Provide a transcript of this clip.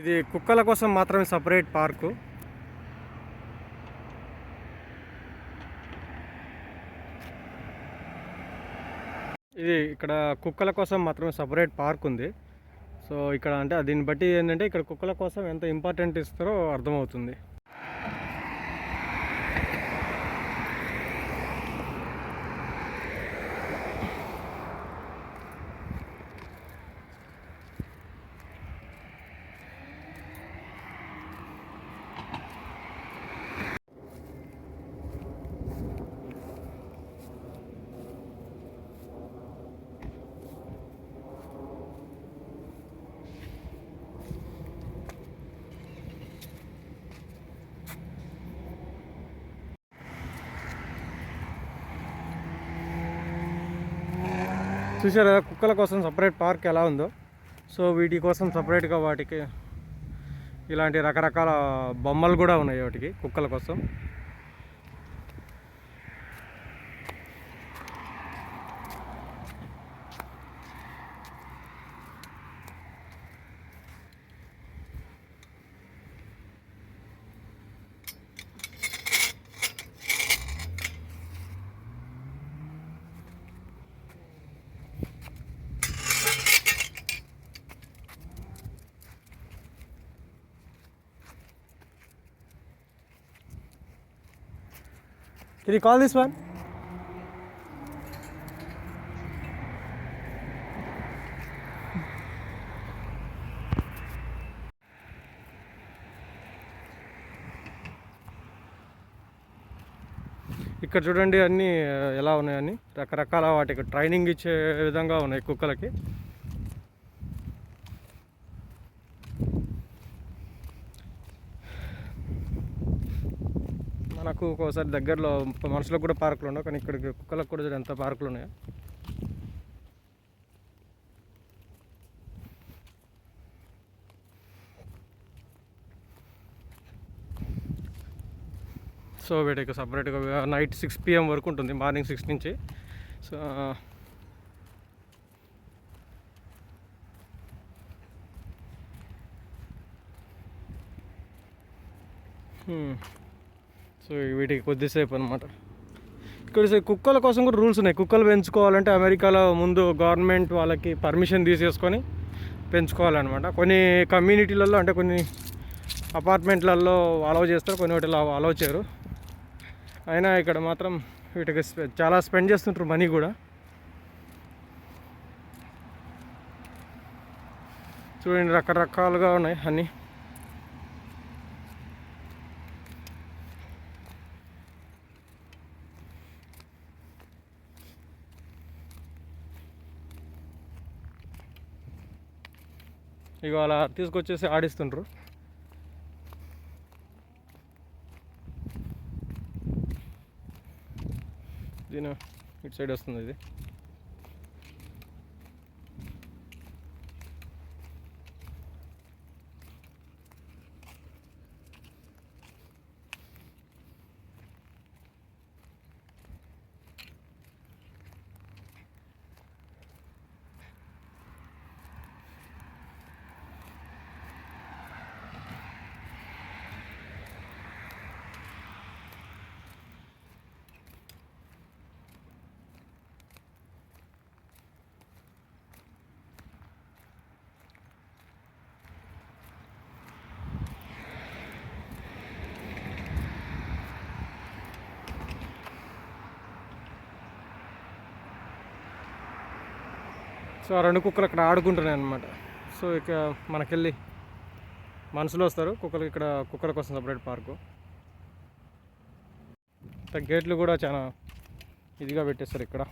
ఇది కుక్కల కోసం మాత్రమే సపరేట్ పార్కు. ఇది ఇక్కడ కుక్కల కోసం మాత్రమే సపరేట్ పార్క్ ఉంది. సో ఇక్కడ అంటే దీన్ని బట్టి ఏంటంటే ఇక్కడ కుక్కల కోసం ఎంత ఇంపార్టెంట్ ఇస్తారో అర్థమవుతుంది. చూసారా కుక్కల కోసం సపరేట్ పార్క్ ఎలా ఉందో. సో వీటి కోసం సపరేట్గా వాటికి ఇలాంటి రకరకాల బొమ్మలు కూడా ఉన్నాయి వాటికి కుక్కల కోసం. Can you call this one? ఇక్కడ చూడండి అన్నీ ఎలా ఉన్నాయని రకరకాల వాటికి ట్రైనింగ్ ఇచ్చే విధంగా ఉన్నాయి కుక్కలకి మనకు ఒక్కోసారి దగ్గరలో మనుషులకు కూడా పార్కులు ఉండవు కానీ ఇక్కడికి కుక్కలకు కూడా చూడండి ఎంత పార్కులు ఉన్నాయో సో వీటికి సపరేట్గా నైట్ సిక్స్ పిఎం వరకు ఉంటుంది మార్నింగ్ సిక్స్ నుంచి సో Hmm. సో వీటికి కొద్దిసేపు అనమాట ఇక్కడ కుక్కల కోసం కూడా రూల్స్ ఉన్నాయి. కుక్కలు పెంచుకోవాలంటే అమెరికాలో ముందు గవర్నమెంట్ వాళ్ళకి పర్మిషన్ తీసేసుకొని పెంచుకోవాలన్నమాట. కొన్ని కమ్యూనిటీలలో అంటే కొన్ని అపార్ట్మెంట్లలో అలౌ చేస్తారు కొన్ని వాటిలో అలౌ చేయరు. అయినా ఇక్కడ మాత్రం వీటికి చాలా స్పెండ్ చేస్తుంటారు మనీ కూడా. చూడండి రకరకాలుగా ఉన్నాయి అన్నీ. ఇక అలా తీసుకొచ్చేసి ఆడిస్తుండ్రు. దీని ఇటు సైడ్ వస్తుంది ఇది. సో ఆ రెండు కుక్కలు అక్కడ ఆడుకుంటున్నాయి అనమాట సో ఇక మనకెళ్ళి మనుషులు వస్తారు. కుక్కలు ఇక్కడ కుక్కల కోసం సపరేట్ పార్కు గేట్లు కూడా చాలా ఇదిగా పెట్టేస్తారు ఇక్కడ.